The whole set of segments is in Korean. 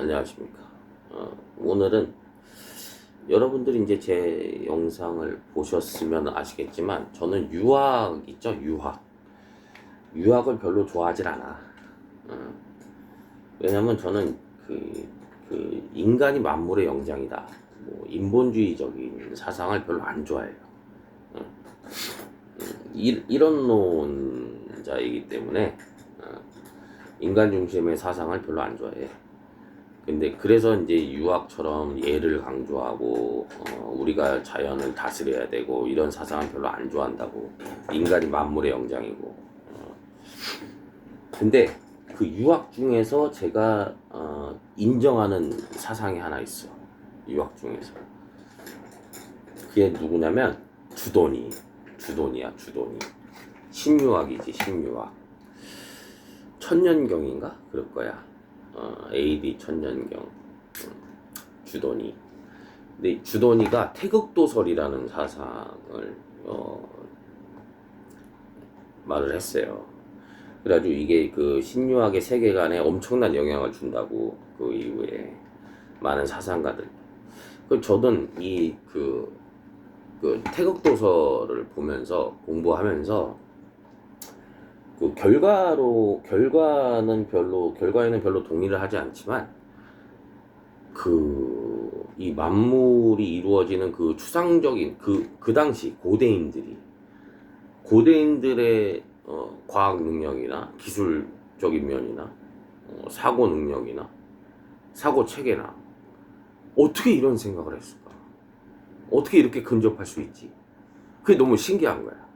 안녕하십니까. 어, 오늘은 여러분들이 이제 제 영상을 보셨으면 아시겠지만 저는 유학 있죠, 유학. 유학을 별로 좋아하질 않아. 어, 왜냐면 저는 그, 그 인간이 만물의 영장이다. 뭐 인본주의적인 사상을 별로 안 좋아해요. 어, 음, 이, 이런 논자이기 때문에 어, 인간 중심의 사상을 별로 안 좋아해. 근데 그래서 이제 유학처럼 예를 강조하고 어, 우리가 자연을 다스려야 되고 이런 사상은 별로 안 좋아한다고. 인간이 만물의 영장이고. 어. 근데 그 유학 중에서 제가 어, 인정하는 사상이 하나 있어. 유학 중에서. 그게 누구냐면 주돈이. 주돈이야 주돈이. 신유학이지 신유학. 천년경인가? 그럴 거야 어, AD 천년경 음, 주돈이 근데 주돈이가 태극도설이라는 사상을 어, 말을 했어요. 그래가지고 이게 그 신유학의 세계관에 엄청난 영향을 준다고 그 이후에 많은 사상가들. 그 저는 이그 그 태극도설을 보면서 공부하면서 그 결과로 결과는 별로 결과에는 별로 동의를 하지 않지만 그 이 만물이 이루어지는 그 추상적인 그그 당시 고대인들이 고대인들의 어, 과학 능력이나 기술적인 면이나 어, 사고 능력이나 사고 체계나 어떻게 이런 생각을 했을까? 어떻게 이렇게 근접할 수 있지? 그게 너무 신기한 거야.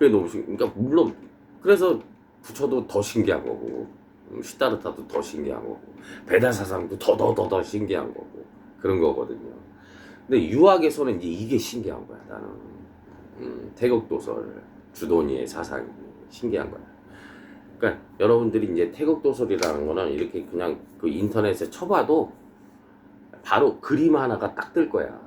어. 그게 너무 신 그러니까 물론 그래서 부처도 더 신기한 거고 음, 시타르타도 더 신기한 거고 배다 사상도 더 더 더 더 신기한 거고 그런 거거든요. 근데 유학에서는 이제 이게 신기한 거야. 나는 음, 태극 도설 주도니의 사상이 신기한 거야. 그러니까 여러분들이 이제 태극 도설이라는 거는 이렇게 그냥 그 인터넷에 쳐봐도 바로 그림 하나가 딱 뜰 거야.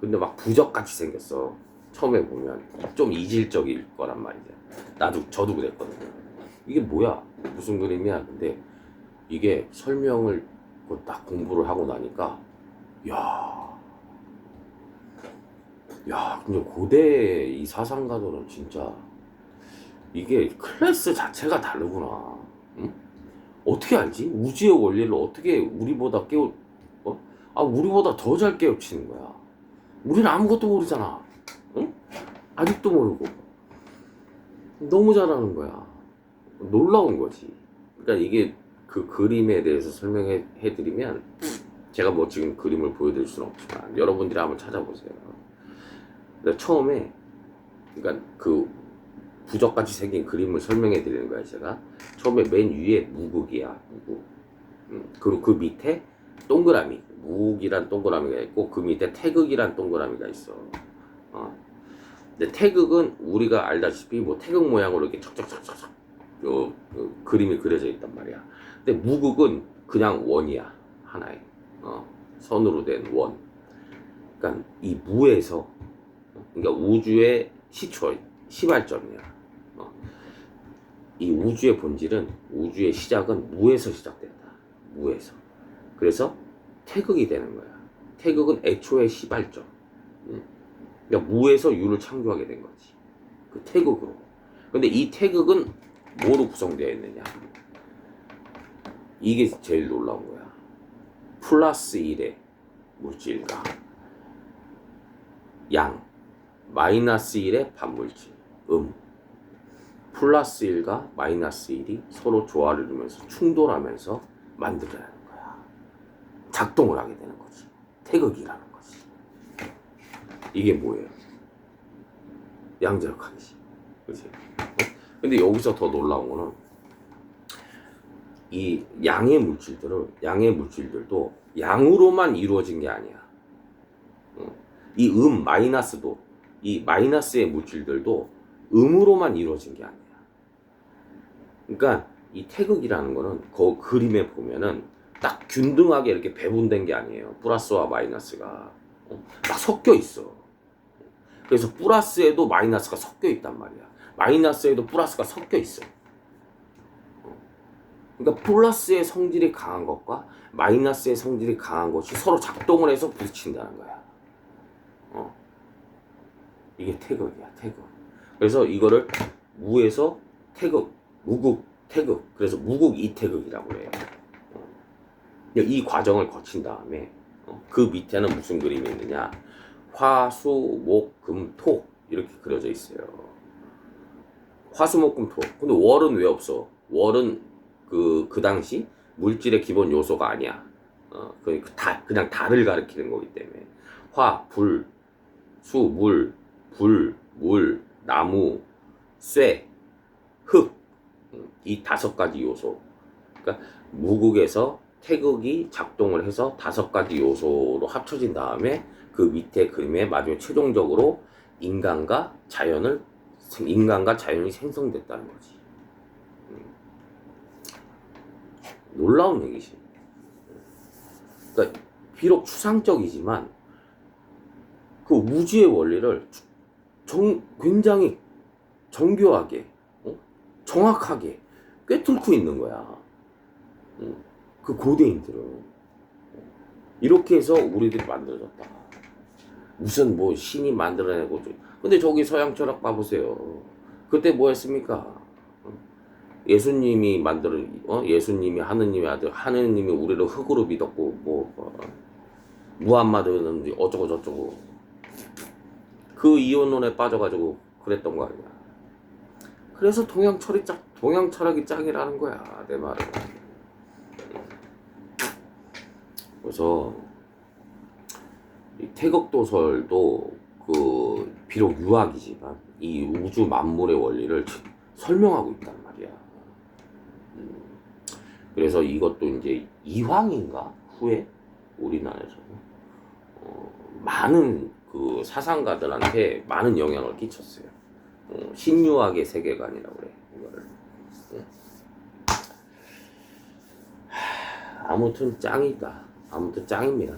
근데 막 부적같이 생겼어. 처음에 보면 좀 이질적일 거란 말이야. 나도 저도 그랬거든요. 이게 뭐야? 무슨 그림이야? 근데 이게 설명을 그딱 공부를 하고 나니까 야, 야, 근데 고대 이 사상가들은 진짜 이게 클래스 자체가 다르구나. 응? 어떻게 알지? 우주의 원리를 어떻게 우리보다 깨우, 어? 아, 우리보다 더 잘 깨우치는 거야. 우리는 아무것도 모르잖아. 응? 아직도 모르고. 너무 잘하는 거야. 놀라운 거지. 그러니까 이게 그 그림에 대해서 설명해 드리면 제가 뭐 지금 그림을 보여드릴 수는 없지만 여러분들이 한번 찾아보세요. 근데 처음에 그러니까 그 부적같이 생긴 그림을 설명해 드리는 거야 제가 처음에 맨 위에 무극이야 무극 음, 그리고 그 밑에 동그라미 무극이란 동그라미가 있고 그 밑에 태극이란 동그라미가 있어 어. 근데 태극은 우리가 알다시피 뭐 태극 모양으로 이렇게 척척척척척 요, 요 그림이 그려져 있단 말이야 근데 무극은 그냥 원이야 하나의 어, 선으로 된 원. 그러니까 이 무에서 그러니까 우주의 시초 시발점이야. 어. 이 우주의 본질은 우주의 시작은 무에서 시작된다. 무에서. 그래서 태극이 되는 거야. 태극은 애초의 시발점. 음. 그러니까 무에서 유를 창조하게 된 거지. 그 태극으로. 근데 이 태극은 뭐로 구성되어 있느냐? 이게 제일 놀라운 거야. 플러스 1의 물질과 양, 마이너스 1의 반물질, 음. 플러스 1과 마이너스 1이 서로 조화를 이루면서 충돌하면서 만들어내는 거야. 작동을 하게 되는 거지. 태극이라는. 이게 뭐예요? 양자역학이지. 그치? 근데 여기서 더 놀라운 거는 이 양의 물질들은 양의 물질들도 양으로만 이루어진 게 아니야. 어. 이음 마이너스도 이 마이너스의 물질들도 음으로만 이루어진 게 아니야. 그러니까 이 태극이라는 거는 그 그림에 보면은 딱 균등하게 이렇게 배분된 게 아니에요. 플러스와 마이너스가 어, 막 섞여 있어. 그래서 플러스에도 마이너스가 섞여 있단 말이야. 마이너스에도 플러스가 섞여 있어. 그러니까 플러스의 성질이 강한 것과 마이너스의 성질이 강한 것이 서로 작동을 해서 부딪힌다는 거야. 어. 이게 태극이야, 태극. 그래서 이거를 무에서 태극, 무국, 태극. 그래서 무국 이태극이라고 해요. 어. 이 과정을 거친 다음에 어, 그 밑에는 무슨 그림이 있느냐? 화, 수, 목, 금, 토 이렇게 그려져 있어요. 화, 수, 목, 금, 토. 근데 월은 왜 없어? 월은 그, 그 당시 물질의 기본 요소가 아니야. 어, 그, 그 다, 그냥 달을 가리키는 거기 때문에. 화, 불, 수, 물, 불, 물, 나무, 쇠, 흙. 음, 이 다섯 가지 요소. 그러니까 무국에서 태극이 작동을 해서 다섯 가지 요소로 합쳐진 다음에 그 밑에 그림에 마지막 최종적으로 인간과 자연을 인간과 자연이 생성됐다는 거지. 음. 놀라운 얘기지. 그러니까 비록 추상적이지만 그 우주의 원리를 정, 굉장히 정교하게, 어? 정확하게 꿰뚫고 있는 거야. 음. 그 고대인들은 이렇게 해서 우리들이 만들어졌다. 무슨 뭐 신이 만들어내고 좀- 근데 저기 서양 철학 봐보세요. 그때 뭐 했습니까? 예수님이 만들어 어? 예수님이 하느님의 아들 하느님이 우리를 흙으로 믿었고 뭐 어, 무함마드는 어쩌고 저쩌고 그 이혼론에 빠져가지고 그랬던 거 아니야. 그래서 동양 철이 짝 동양 철학이 짱이라는 거야 내 말은. 그래서 이 태극도설도 그 비록 유학이지만 이 우주 만물의 원리를 설명하고 있단 말이야. 음, 그래서 이것도 이제 이황인가 후에 우리나라에서 어, 많은 그 사상가들한테 많은 영향을 끼쳤어요. 어, 신유학의 세계관이라고 그래 이거를. 예. 하, 아무튼 짱이다. 아무튼 짱입니다.